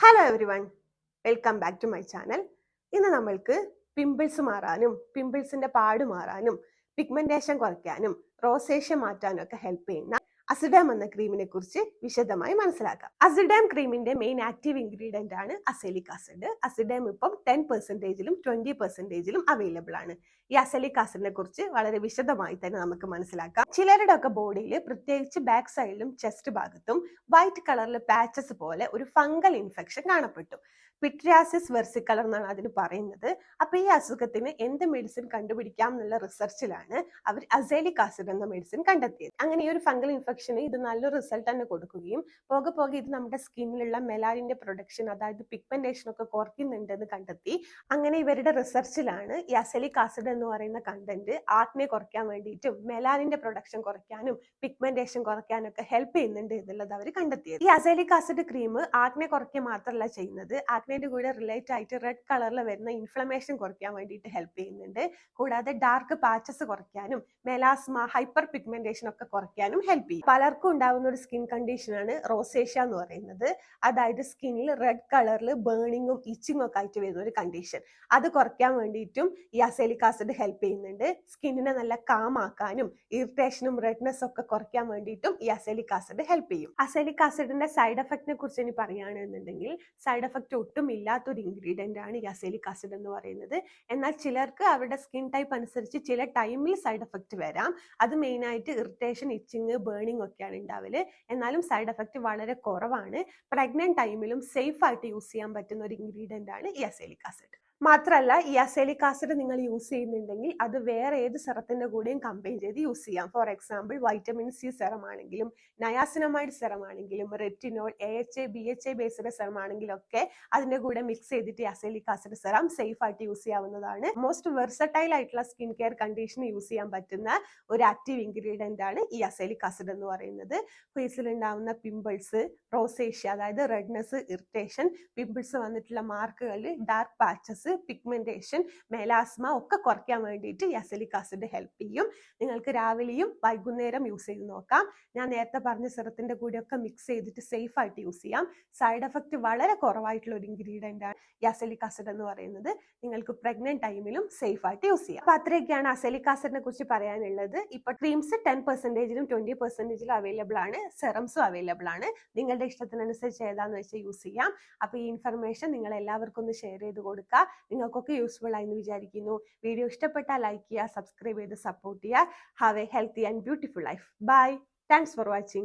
Hello everyone welcome back to my channel ഇന്ന് നമ്മൾക്ക് pimples മാറാനും പിമ്പിൾസിന്റെ പാട് മാറാനും പിഗ്മെന്റേഷൻ കുറയ്ക്കാനും റോസേഷ്യ മാറ്റാനും ഒക്കെ ഹെൽപ്പ് ചെയ്യുന്ന അസിഡാം എന്ന ക്രീമിനെ കുറിച്ച് വിശദമായി മനസ്സിലാക്കാം. അസിഡാം ക്രീമിന്റെ മെയിൻ ആക്റ്റീവ് ഇൻഗ്രീഡിയന്റ് ആണ് അസെലിക് ആസിഡ് അസിഡാം ഇപ്പം ടെൻ പെർസെന്റേജിലും ട്വന്റി പെർസെന്റേജിലും അവൈലബിൾ ആണ്. ഈ അസലിക് ആസിഡിനെ കുറിച്ച് വളരെ വിശദമായി തന്നെ നമുക്ക് മനസ്സിലാക്കാം. ചിലരുടെ ഒക്കെ ബോഡിയിൽ പ്രത്യേകിച്ച് ബാക്ക് സൈഡിലും ചെസ്റ്റ് ഭാഗത്തും വൈറ്റ് കളറിലെ പാച്ചസ് പോലെ ഒരു ഫംഗൽ ഇൻഫെക്ഷൻ കാണപ്പെട്ടു. പിട്രിയാസിസ് വെർസിക്കളർ എന്നാണ് അതിന് പറയുന്നത്. അപ്പൊ ഈ അസുഖത്തിന് എന്ത് മെഡിസിൻ കണ്ടുപിടിക്കാം എന്നുള്ള റിസർച്ചിലാണ് അവർ അസേലിക് ആസിഡ് എന്ന മെഡിസിൻ കണ്ടെത്തിയത്. അങ്ങനെ ഈ ഒരു ഫംഗൽ ഇൻഫെക്ഷന് ഇത് നല്ലൊരു റിസൾട്ട് തന്നെ കൊടുക്കുകയും പോകെ പോകെ ഇത് നമ്മുടെ സ്കിന്നിലുള്ള മെലാനിന്റെ പ്രൊഡക്ഷൻ അതായത് പിഗ്മെന്റേഷൻ ഒക്കെ കുറയ്ക്കുന്നുണ്ടെന്ന് കണ്ടെത്തി അങ്ങനെ ഇവരുടെ റിസർച്ചിലാണ് ഈ അസലിക് ആസിഡ് എന്ന് പറയുന്ന കണ്ടന്റ് ആക്നെ കുറയ്ക്കാൻ വേണ്ടിയിട്ടും മെലാനിന്റെ പ്രൊഡക്ഷൻ കുറയ്ക്കാനും പിഗ്മെന്റേഷൻ കുറയ്ക്കാനും ഒക്കെ ഹെൽപ്പ് ചെയ്യുന്നുണ്ട് എന്നുള്ളത് അവർ കണ്ടെത്തിയത്. ഈ അസലിക് ആസിഡ് ക്രീം ആക്നെ കുറയ്ക്കുക മാത്രമല്ല ചെയ്യുന്നത്. ആക്നയുടെ കൂടെ റിലേറ്റ് ആയിട്ട് റെഡ് കളറിൽ വരുന്ന ഇൻഫ്ലമേഷൻ കുറയ്ക്കാൻ വേണ്ടിയിട്ട് ഹെൽപ്പ് ചെയ്യുന്നുണ്ട്. കൂടാതെ ഡാർക്ക് പാച്ചസ് കുറയ്ക്കാനും മെലാസ്മ ഹൈപ്പർ പിഗ്മെന്റേഷൻ ഒക്കെ കുറയ്ക്കാനും ഹെൽപ്പ് ചെയ്യും. പലർക്കും ഉണ്ടാകുന്ന ഒരു സ്കിൻ കണ്ടീഷനാണ് റോസേഷ്യ എന്ന് പറയുന്നത്. അതായത് സ്കിന്നിൽ റെഡ് കളറിൽ ബേണിങ്ങും ഇച്ചിങ്ങും ഒക്കെ ആയിട്ട് വരുന്ന ഒരു കണ്ടീഷൻ അത് കുറയ്ക്കാൻ വേണ്ടിയിട്ടും ഈ അസേലിക് ആസിഡ് ഹെൽപ്പ് ചെയ്യുന്നുണ്ട്. സ്കിന്നിനെ നല്ല കാം ആക്കാനും ഇറിറ്റേഷനും റെഡ്നെസ് ഒക്കെ കുറയ്ക്കാൻ വേണ്ടിയിട്ടും ഈ അസേലിക് ആസിഡ് ഹെൽപ്പ് ചെയ്യും. അസേലിക് ആസിഡിന്റെ സൈഡ് എഫക്റ്റിനെ കുറിച്ച് ഇനി പറയുകയാണെന്നുണ്ടെങ്കിൽ സൈഡ് എഫക്റ്റ് ഒട്ടും ഇല്ലാത്തൊരു ഇൻഗ്രീഡിയന്റ് ആണ് ഈ അസേലിക് ആസിഡ് എന്ന് പറയുന്നത്. എന്നാൽ ചിലർക്ക് അവരുടെ സ്കിൻ ടൈപ്പ് അനുസരിച്ച് ചില ടൈമിൽ സൈഡ് എഫക്റ്റ് വരാം. അത് മെയിനായിട്ട് ഇറിറ്റേഷൻ ഇച്ചിങ് ബേണിംഗ് ഒക്കെയാണ് ഉണ്ടാവൽ എന്നാലും സൈഡ് എഫക്റ്റ് വളരെ കുറവാണ്. പ്രഗ്നന്റ് ടൈമിലും സേഫ് ആയിട്ട് യൂസ് ചെയ്യാൻ പറ്റുന്ന ഒരു ഇൻഗ്രീഡിയന്റ് ആണ് ഈ അസേലിക് ആസിഡ് മാത്രമല്ല ഈ അസേലിക് ആസിഡ് നിങ്ങൾ യൂസ് ചെയ്യുന്നുണ്ടെങ്കിൽ അത് വേറെ ഏത് സെറത്തിന്റെ കൂടെയും കമ്പൈൻ ചെയ്ത് യൂസ് ചെയ്യാം. For example vitamin C serum ആണെങ്കിലും നയാസിനമൈഡ് സെറം ആണെങ്കിലും retinol A H A B H A based serum ആണെങ്കിലും ഒക്കെ അതിന്റെ കൂടെ മിക്സ് ചെയ്തിട്ട് അസേലിക് ആസിഡ് സെറം സേഫ് ആയിട്ട് യൂസ് ചെയ്യാവുന്നതാണ്. മോസ്റ്റ് വെർസറ്റൈൽ ആയിട്ടുള്ള സ്കിൻ കെയർ കണ്ടീഷൻ യൂസ് ചെയ്യാൻ പറ്റുന്ന ഒരു ആക്റ്റീവ് ഇൻഗ്രീഡിയന്റ് ആണ് ഈ അസേലിക് ആസിഡ് എന്ന് പറയുന്നത്. ഫേസിൽ ഉണ്ടാവുന്ന പിമ്പിൾസ് റോസേഷ്യ അതായത് റെഡ്നെസ് ഇറിറ്റേഷൻ പിമ്പിൾസ് വന്നിട്ടുള്ള മാർക്കുകൾ ഡാർക്ക് പാച്ചസ് പിഗ്മെന്റേഷൻ മെലാസ്മ ഒക്കെ കുറയ്ക്കാൻ വേണ്ടിയിട്ട് ഈ അസലിക് ആസിഡ് ഹെൽപ്പ് ചെയ്യും. നിങ്ങൾക്ക് രാവിലെയും വൈകുന്നേരം യൂസ് ചെയ്ത് നോക്കാം. ഞാൻ നേരത്തെ പറഞ്ഞ സിറത്തിന്റെ കൂടെയൊക്കെ മിക്സ് ചെയ്തിട്ട് സേഫ് ആയിട്ട് യൂസ് ചെയ്യാം. സൈഡ് എഫക്റ്റ് വളരെ കുറവായിട്ടുള്ള ഒരു ഇൻഗ്രീഡിയന്റ് ആണ് ഈ അസലിക് ആസിഡ് എന്ന് പറയുന്നത്. നിങ്ങൾക്ക് പ്രഗ്നന്റ് ടൈമിലും സേഫ് ആയിട്ട് യൂസ് ചെയ്യാം. അപ്പൊ അത്രയൊക്കെയാണ് അസലിക് ആസിഡിനെ കുറിച്ച് പറയാനുള്ളത്. ഇപ്പൊ ക്രീംസ് ടെൻ പെർസെന്റേജിലും ട്വന്റി പെർസെന്റേജിലും അവൈലബിൾ ആണ്. സെറംസും അവൈലബിൾ ആണ്. നിങ്ങളുടെ ഇഷ്ടത്തിനനുസരിച്ച് ഏതാന്ന് വെച്ചാൽ യൂസ് ചെയ്യാം. അപ്പോൾ ഈ ഇൻഫർമേഷൻ നിങ്ങൾ എല്ലാവർക്കും ഒന്ന് ഷെയർ ചെയ്ത് കൊടുക്കുക. നിങ്ങൾക്കൊക്കെ യൂസ്ഫുൾ ആയി എന്ന് വിചാരിക്കുന്നു. വീഡിയോ ഇഷ്ടപ്പെട്ടാൽ ലൈക്ക് ചെയ്യുക സബ്സ്ക്രൈബ് ചെയ്ത് സപ്പോർട്ട് ചെയ്യുക. Have a healthy and beautiful life bye thanks for watching